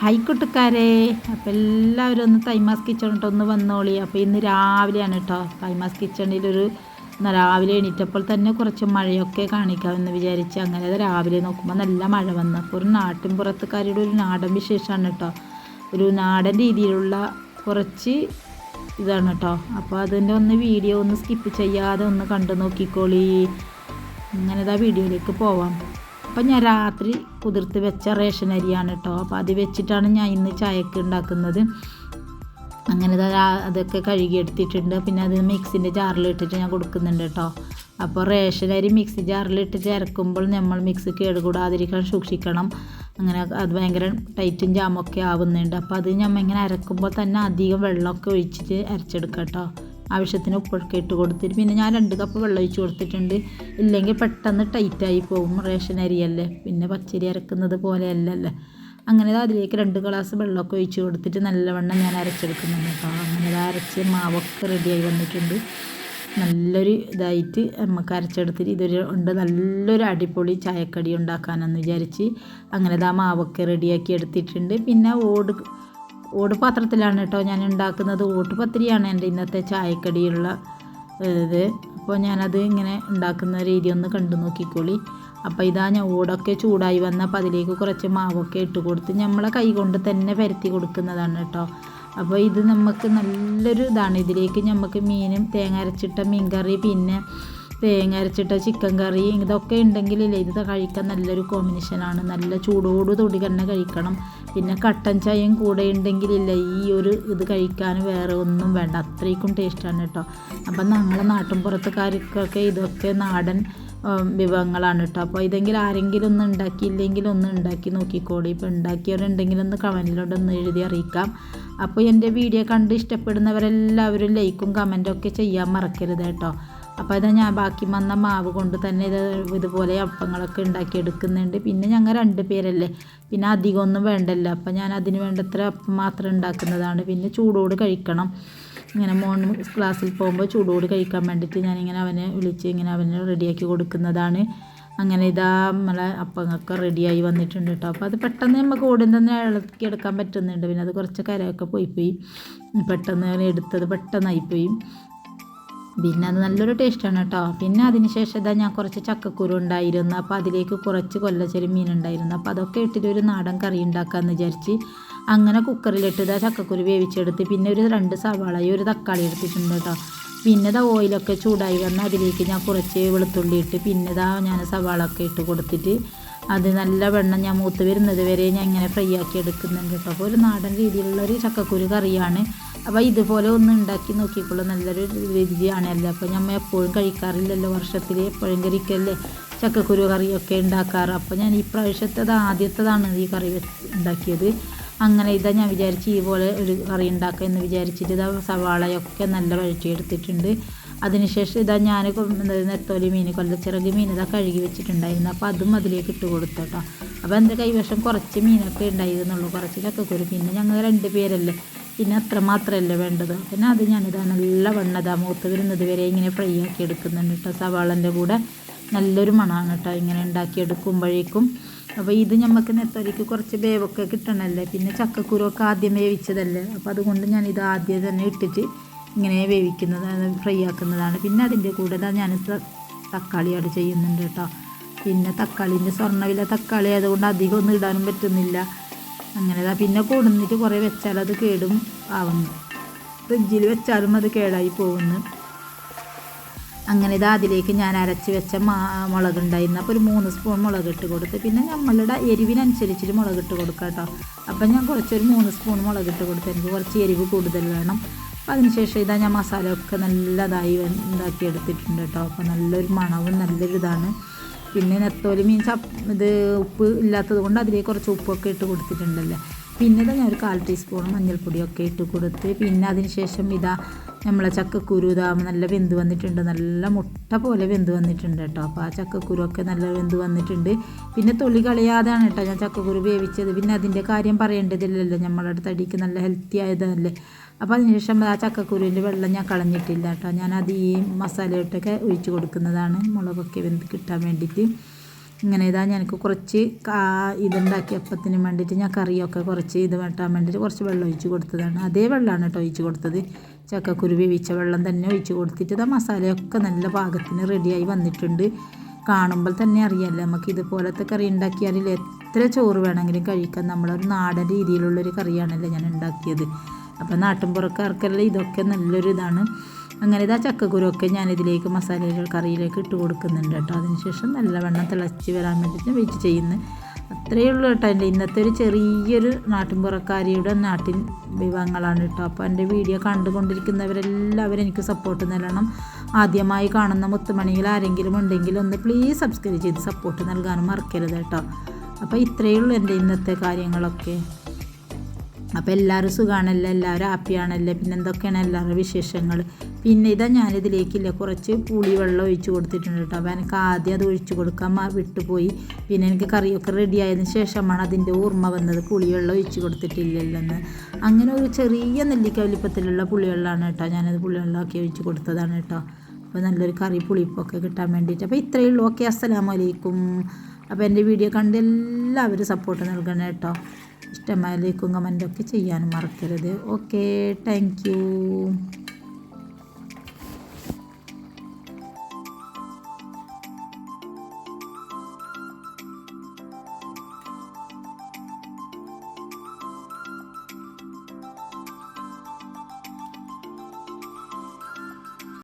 Hi കൂട്ടുകാരെ. അപ്പോൾ എല്ലാവരും ഒന്ന് തൈമാസ് കിച്ചണിട്ട് ഒന്ന് വന്നോളി. അപ്പോൾ ഇന്ന് രാവിലെയാണ് കേട്ടോ തൈമാസ് കിച്ചണിലൊരു രാവിലെ എണീറ്റപ്പോൾ തന്നെ കുറച്ച് മഴയൊക്കെ കാണിക്കാമെന്ന് വിചാരിച്ച് അങ്ങനെ രാവിലെ നോക്കുമ്പോൾ നല്ല മഴ വന്നു. അപ്പോൾ ഒരു നാട്ടിൻ പുറത്തുകാരുടെ ഒരു നാടൻ വിശേഷമാണ് കേട്ടോ ഒരു നാടൻ രീതിയിലുള്ള കുറച്ച് ഇതാണ് കേട്ടോ അപ്പോൾ അതിന്റെ ഒന്ന് വീഡിയോ ഒന്ന് സ്കിപ്പ് ചെയ്യാതെ ഒന്ന് കണ്ടു നോക്കിക്കോളി. അങ്ങനെ ആ വീഡിയോയിലേക്ക് പോവാം. അപ്പം ഞാൻ രാത്രി കുതിർത്ത് വെച്ച റേഷൻ അരിയാണ് കേട്ടോ അപ്പോൾ അത് വെച്ചിട്ടാണ് ഞാൻ ഇന്ന് ചായക്ക് ഉണ്ടാക്കുന്നത്. അങ്ങനെ അതൊക്കെ കഴുകിയെടുത്തിട്ടുണ്ട്. പിന്നെ അത് മിക്സിന്റെ ജാറിൽ ഇട്ടിട്ട് ഞാൻ കൊടുക്കുന്നുണ്ട് കേട്ടോ അപ്പോൾ റേഷൻ അരി മിക്സി ജാറിൽ ചേർക്കുമ്പോൾ നമ്മൾ മിക്സി കേടുകൂടാതിരിക്കാൻ സൂക്ഷിക്കണം. അങ്ങനെ അത് ഭയങ്കര ടൈറ്റും ജാമൊക്കെ ആവുന്നുണ്ട്. അപ്പോൾ അത് നമ്മൾ ഇങ്ങനെ അരക്കുമ്പോൾ തന്നെ അധികം വെള്ളമൊക്കെ ഒഴിച്ചിട്ട് അരച്ചെടുക്കാം കേട്ടോ ആവശ്യത്തിന് ഉപ്പൊക്കെ ഇട്ട് കൊടുത്തിട്ട്. പിന്നെ ഞാൻ രണ്ട് കപ്പ് വെള്ളം ഒഴിച്ച് കൊടുത്തിട്ടുണ്ട്. ഇല്ലെങ്കിൽ പെട്ടെന്ന് ടൈറ്റായി പോകും റേഷൻ അരിയല്ലേ. പിന്നെ പച്ചരി അരക്കുന്നത് പോലെയല്ലല്ലേ അങ്ങനെ അതിലേക്ക് രണ്ട് ഗ്ലാസ് വെള്ളമൊക്കെ ഒഴിച്ച് കൊടുത്തിട്ട് നല്ലവണ്ണം ഞാൻ അരച്ചെടുക്കുന്നുണ്ട് കേട്ടോ. അങ്ങനെ അരച്ച് മാവൊക്കെ റെഡിയായി വന്നിട്ടുണ്ട്. നല്ലൊരു ഇതായിട്ട് നമുക്ക് അരച്ചെടുത്തിട്ട് ഇതൊരു ഉണ്ട്. നല്ലൊരു അടിപൊളി ചായക്കടി ഉണ്ടാക്കാനെന്ന് വിചാരിച്ച് അങ്ങനെ ആ മാവൊക്കെ റെഡിയാക്കി എടുത്തിട്ടുണ്ട്. പിന്നെ ഓട് ഓട് പാത്രത്തിലാണ് കേട്ടോ ഞാൻ ഉണ്ടാക്കുന്നത് ഓട്ടുപത്തിരിയാണ് എന്റെ ഇന്നത്തെ ചായക്കടിയുള്ള ഇത്. അപ്പോൾ ഞാനത് ഇങ്ങനെ ഉണ്ടാക്കുന്ന രീതി ഒന്ന് കണ്ടു നോക്കിക്കോളി. അപ്പോൾ ഇതാ ഞാൻ ഓടൊക്കെ ചൂടായി വന്നപ്പോൾ അതിലേക്ക് കുറച്ച് മാവൊക്കെ ഇട്ട് കൊടുത്ത് നമ്മളെ കൈ കൊണ്ട് തന്നെ പരത്തി കൊടുക്കുന്നതാണ് കേട്ടോ. അപ്പോൾ ഇത് നമുക്ക് നല്ലൊരു ഇതാണ്. ഇതിലേക്ക് നമുക്ക് മീനും തേങ്ങ അരച്ചിട്ട മീൻ കറി പിന്നെ തേങ്ങ അരച്ചിട്ട ചിക്കൻ കറി ഇതൊക്കെ ഉണ്ടെങ്കിലില്ലേ ഇത് കഴിക്കാൻ നല്ലൊരു കോമ്പിനേഷനാണ് നല്ല ചൂടോട് തൊടി തന്നെ കഴിക്കണം. പിന്നെ കട്ടൻ ചായയും കൂടെ ഉണ്ടെങ്കിലില്ല ഈ ഒരു ഇത് കഴിക്കാൻ വേറെ ഒന്നും വേണ്ട. അത്രയ്ക്കും ടേസ്റ്റാണ് കേട്ടോ. അപ്പം നമ്മളെ നാട്ടിൻ പുറത്തുകാർക്കൊക്കെ ഇതൊക്കെ നാടൻ വിഭവങ്ങളാണ് കേട്ടോ. അപ്പോൾ ഇതെങ്കിലും ആരെങ്കിലും ഒന്ന് ഉണ്ടാക്കിയില്ലെങ്കിൽ ഒന്ന് ഉണ്ടാക്കി നോക്കിക്കോളി. ഇപ്പോൾ ഉണ്ടാക്കിയവരുണ്ടെങ്കിൽ ഒന്ന് കമന്റിലൂടെ ഒന്ന് എഴുതി അറിയിക്കാം. അപ്പോൾ എന്റെ വീഡിയോ കണ്ട് ഇഷ്ടപ്പെടുന്നവരെല്ലാവരും ലൈക്കും കമന്റും ഒക്കെ ചെയ്യാൻ മറക്കരുത് കേട്ടോ. അപ്പോൾ ഇതാ ഞാൻ ബാക്കി വന്ന മാവ് കൊണ്ട് തന്നെ ഇത് ഇതുപോലെ അപ്പങ്ങളൊക്കെ ഉണ്ടാക്കി എടുക്കുന്നുണ്ട് പിന്നെ ഞങ്ങൾ രണ്ട് പേരല്ലേ. പിന്നെ അധികമൊന്നും വേണ്ടല്ലോ. അപ്പം ഞാൻ അതിന് വേണ്ടത്ര അപ്പം മാത്രം ഉണ്ടാക്കുന്നതാണ്. പിന്നെ ചൂടോട് കഴിക്കണം. ഇങ്ങനെ മോൺ ക്ലാസ്സിൽ പോകുമ്പോൾ ചൂടോട് കഴിക്കാൻ വേണ്ടിയിട്ട് ഞാനിങ്ങനെ അവനെ വിളിച്ച് ഇങ്ങനെ അവനെ റെഡിയാക്കി കൊടുക്കുന്നതാണ്. അങ്ങനെ ഇതാ നമ്മളെ അപ്പങ്ങൾക്ക് റെഡിയായി വന്നിട്ടുണ്ട് കേട്ടോ. അപ്പോൾ അത് പെട്ടെന്ന് നമുക്ക് ഓടും തന്നെ ഇളക്കി എടുക്കാൻ പറ്റുന്നുണ്ട്. പിന്നെ അത് കുറച്ച് കരയൊക്കെ പോയി പോയി. പെട്ടെന്ന് എടുത്തത് പെട്ടെന്നായിപ്പോയി പിന്നെ അത് നല്ലൊരു ടേസ്റ്റാണ് കേട്ടോ പിന്നെ അതിനുശേഷം ഇതാ ഞാൻ കുറച്ച് ചക്കക്കുരു ഉണ്ടായിരുന്നു. അപ്പോൾ അതിലേക്ക് കുറച്ച് കൊല്ലച്ചെരി മീൻ ഉണ്ടായിരുന്നു. അപ്പോൾ അതൊക്കെ ഇട്ടിട്ട് ഒരു നാടൻ കറി ഉണ്ടാക്കാമെന്ന് വിചാരിച്ച് അങ്ങനെ കുക്കറിലിട്ട് ഇതാ ചക്കക്കുരു വേവിച്ചെടുത്ത് പിന്നെ ഒരു രണ്ട് സവാളയും ഒരു തക്കാളി എടുത്തിട്ടുണ്ട് കേട്ടോ പിന്നെ ഇതാ ഓയിലൊക്കെ ചൂടായി വന്ന് അതിലേക്ക് ഞാൻ കുറച്ച് വെളുത്തുള്ളി ഇട്ട് പിന്നെ ഇതാ ഞാൻ സവാള ഒക്കെ ഇട്ട് കൊടുത്തിട്ട് അത് നല്ല വെണ്ണം ഞാൻ മൂത്ത് വരുന്നത് വരെ ഞാൻ ഇങ്ങനെ ഫ്രൈ ആക്കി എടുക്കുന്നുണ്ട് കേട്ടോ അപ്പോൾ ഒരു നാടൻ രീതിയിലുള്ള ഒരു ചക്കക്കുരു കറിയാണ് അപ്പോൾ ഇതുപോലെ ഒന്ന് ഉണ്ടാക്കി നോക്കിയപ്പോൾ നല്ലൊരു അല്ലേ? അപ്പോൾ നമ്മൾ എപ്പോഴും കഴിക്കാറില്ലല്ലോ വർഷത്തിൽ എപ്പോഴും കഴിക്കല്ലേ ചക്കക്കുരു കറിയൊക്കെ ഉണ്ടാക്കാറ്. അപ്പോൾ ഞാൻ ഈ പ്രാവശ്യത്തത് ആദ്യത്തതാണ് ഈ കറി ഉണ്ടാക്കിയത്. അങ്ങനെ ഇതാ ഞാൻ വിചാരിച്ച് ഇതുപോലെ ഒരു കറി ഉണ്ടാക്കാം എന്ന് വിചാരിച്ചിട്ട് ഇതാ സവാളയൊക്കെ നല്ല വഴറ്റിയെടുത്തിട്ടുണ്ട്. അതിനുശേഷം ഇതാ ഞാൻ നെത്തോലി മീൻ കൊല്ലച്ചിറക് മീൻ ഇതാ കഴുകി വെച്ചിട്ടുണ്ടായിരുന്നു. അപ്പോൾ അതും അതിലേക്ക് ഇട്ട് കൊടുത്തു കേട്ടോ. അപ്പോൾ എന്റെ കൈവശം കുറച്ച് മീനൊക്കെ ഉണ്ടായിരുന്നുള്ളൂ. കുറച്ച് ചക്കക്കുരു പിന്നെ ഞങ്ങൾ രണ്ട് പേരല്ലേ. പിന്നെ അത്ര മാത്രമല്ലേ വേണ്ടത്? പിന്നെ അത് ഞാനിതാ നല്ല വണ്ണതാ മൂത്ത് വരുന്നത് വരെ ഇങ്ങനെ ഫ്രൈ ആക്കി എടുക്കുന്നുണ്ട് കേട്ടോ. സവാളന്റെ കൂടെ നല്ലൊരു മണമാണ് കേട്ടോ ഇങ്ങനെ ഉണ്ടാക്കി എടുക്കുമ്പോഴേക്കും അപ്പോൾ ഇത് നമുക്ക് നെത്തോലിക്ക് കുറച്ച് വേവൊക്കെ കിട്ടണമല്ലേ പിന്നെ ചക്കക്കുരുവൊക്കെ ആദ്യം വേവിച്ചതല്ലേ? അപ്പോൾ അതുകൊണ്ട് ഞാൻ ഇത് ആദ്യം തന്നെ ഇട്ടിട്ട് ഇങ്ങനെ വേവിക്കുന്നതാണ് ഫ്രൈ ആക്കുന്നതാണ്. പിന്നെ അതിന്റെ കൂടെ ഞാൻ തക്കാളി ചെയ്യുന്നുണ്ട് കേട്ടോ. പിന്നെ തക്കാളീന്റെ സ്വർണവില തക്കാളി ആയതുകൊണ്ട് അധികം ഒന്നും ഇടാനും പറ്റുന്നില്ല. അങ്ങനെ ദാ പിന്നെ കൊടുന്നിട്ട് കുറേ വെച്ചാൽ അത് കേടും ആവുന്നു. ഫ്രിഡ്ജിൽ വെച്ചാലും അത് കേടായി പോകുന്നു. അങ്ങനെ ഇതാ അതിലേക്ക് ഞാൻ അരച്ച് വെച്ച മുളക് ഉണ്ടായിരുന്നു അപ്പോൾ ഒരു മൂന്ന് സ്പൂൺ മുളക് ഇട്ട് കൊടുത്ത്. പിന്നെ നമ്മളുടെ എരിവിനനുസരിച്ചിട്ട് മുളക് ഇട്ട് കൊടുക്കാം കേട്ടോ. അപ്പം ഞാൻ കുറച്ചൊരു മൂന്ന് സ്പൂൺ മുളക് ഇട്ട് കൊടുത്ത്. എനിക്ക് കുറച്ച് എരിവ് കൂടുതൽ വേണം. അപ്പം അതിനുശേഷം ഇതാ ഞാൻ മസാല ഒക്കെ നല്ലതായി ഉണ്ടാക്കി എടുത്തിട്ടുണ്ട് കേട്ടോ. അപ്പോൾ നല്ലൊരു മണവും നല്ലൊരു ഇതാണ് പിന്നെ നെത്തോലി മീൻ ഇത് ഉപ്പ് ഇല്ലാത്തത് കൊണ്ട് അതിലേക്ക് കുറച്ച് ഉപ്പൊക്കെ ഇട്ട് കൊടുത്തിട്ടുണ്ടല്ലേ. പിന്നെ ഞാൻ ഒരു കാൽ ടീസ്പൂൺ മഞ്ഞൾപ്പൊടിയൊക്കെ ഇട്ട് കൊടുത്ത് പിന്നെ അതിന് ശേഷം ഇതാ നമ്മളെ ചക്കക്കുരു ഇതാ നല്ല വെന്ത് വന്നിട്ടുണ്ട്. നല്ല മുട്ട പോലെ വെന്ത് വന്നിട്ടുണ്ട് കേട്ടോ. അപ്പോൾ ആ ചക്കക്കുരു ഒക്കെ നല്ല വെന്ത് വന്നിട്ടുണ്ട്. പിന്നെ തൊളി കളയാതെയാണ് കേട്ടോ ഞാൻ ചക്കക്കുരു വേവിച്ചത്. പിന്നെ അതിന്റെ കാര്യം പറയേണ്ടതില്ലല്ലോ. നമ്മളുടെ തടിക്ക് നല്ല ഹെൽത്തി ആയതല്ലേ. അപ്പോൾ അതിനുശേഷം ആ ചക്കക്കുരുവിന്റെ വെള്ളം ഞാൻ കളഞ്ഞിട്ടില്ല കേട്ടോ. ഞാൻ അത് ഈ മസാലയിട്ടൊക്കെ ഒഴിച്ച് കൊടുക്കുന്നതാണ്. മുളകൊക്കെ വെന്ത് കിട്ടാൻ വേണ്ടിയിട്ട്. ഇങ്ങനെ ഇതാ ഞാൻ കുറച്ച് ഇതുണ്ടാക്കി അപ്പത്തിന് വേണ്ടിയിട്ട് ഞാൻ കറിയൊക്കെ കുറച്ച് ഇത് വെട്ടാൻ വേണ്ടിയിട്ട് കുറച്ച് വെള്ളം ഒഴിച്ച് കൊടുത്തതാണ്. അതേ വെള്ളമാണ് കേട്ടോ ഒഴിച്ച് കൊടുത്തത്. ചക്കക്കുരു വേവിച്ച വെള്ളം തന്നെ ഒഴിച്ച് കൊടുത്തിട്ട് ഇതാ മസാലയൊക്കെ നല്ല പാകത്തിന് റെഡിയായി വന്നിട്ടുണ്ട്. കാണുമ്പോൾ തന്നെ അറിയാമല്ലോ നമുക്ക് ഇതുപോലത്തെ കറി ഉണ്ടാക്കിയാൽ എത്ര ചോറ് വേണമെങ്കിലും കഴിക്കാം. നമ്മളൊരു നാടൻ രീതിയിലുള്ളൊരു കറിയാണല്ലോ ഞാൻ ഉണ്ടാക്കിയത്. അപ്പോൾ നാട്ടിൻപുറക്കാർക്കെല്ലാം ഇതൊക്കെ നല്ലൊരു ഇതാണ് അങ്ങനെ ഇതാ ചക്കക്കുരുവൊക്കെ ഞാനിതിലേക്ക് മസാലകൾ കറിയിലേക്ക് ഇട്ട് കൊടുക്കുന്നുണ്ട് കേട്ടോ. അതിനുശേഷം നല്ലവണ്ണം തിളച്ച് വരാൻ വേണ്ടിയിട്ട് വെയിറ്റ് ചെയ്യുന്നു. അത്രയേ ഉള്ളൂ കേട്ടോ എന്റെ ഇന്നത്തെ ഒരു ചെറിയൊരു നാട്ടിൻപുറക്കാരിയുടെ നാട്ടിൻ വിഭവങ്ങളാണ് കേട്ടോ. അപ്പോൾ എന്റെ വീഡിയോ കണ്ടുകൊണ്ടിരിക്കുന്നവരെല്ലാവരും എനിക്ക് സപ്പോർട്ട് നൽകണം. ആദ്യമായി കാണുന്ന മുത്തുമണിയിൽ ആരെങ്കിലും ഉണ്ടെങ്കിൽ ഒന്ന് പ്ലീസ് സബ്സ്ക്രൈബ് ചെയ്ത് സപ്പോർട്ട് നൽകാനും മറക്കരുത് കേട്ടോ. അപ്പോൾ ഇത്രയേ ഉള്ളൂ എന്റെ ഇന്നത്തെ കാര്യങ്ങളൊക്കെ. അപ്പോൾ എല്ലാവരും സുഖമാണല്ലോ എല്ലാവരും ഹാപ്പിയാണല്ലോ? പിന്നെ എന്തൊക്കെയാണ് എല്ലാവരുടെ വിശേഷങ്ങൾ? പിന്നെ ഇതാ ഞാനിതിലേക്കില്ല. കുറച്ച് പുളി വെള്ളം ഒഴിച്ച് കൊടുത്തിട്ടുണ്ട് കേട്ടോ. അപ്പോൾ എനിക്ക് ആദ്യം അത് ഒഴിച്ച് കൊടുക്കാൻ വിട്ടുപോയി. പിന്നെ എനിക്ക് കറിയൊക്കെ റെഡി ആയതിന് ശേഷമാണ് അതിന്റെ ഓർമ്മ വന്നത്. പുളിവെള്ളം ഒഴിച്ച് കൊടുത്തിട്ടില്ലല്ലെന്ന് അങ്ങനെ ഒരു ചെറിയ നെല്ലിക്ക വലിപ്പത്തിലുള്ള പുളിവെള്ളമാണ് കേട്ടോ. ഞാനത് പുളിവെള്ളമൊക്കെ ഒഴിച്ച് കൊടുത്തതാണ് കേട്ടോ. അപ്പോൾ നല്ലൊരു കറി പുളിപ്പൊക്കെ കിട്ടാൻ വേണ്ടിയിട്ട്. അപ്പോൾ ഇത്രയേ ഉള്ളൂ. ഓക്കെ. അസ്സലാമലൈക്കും അപ്പോൾ എന്റെ വീഡിയോ കണ്ട് എല്ലാവരും സപ്പോർട്ട് നൽകണം കേട്ടോ. ഇഷ്ടമായ ലൈക്കും കമന്റൊക്കെ ചെയ്യാനും മറക്കരുത്. Okay thank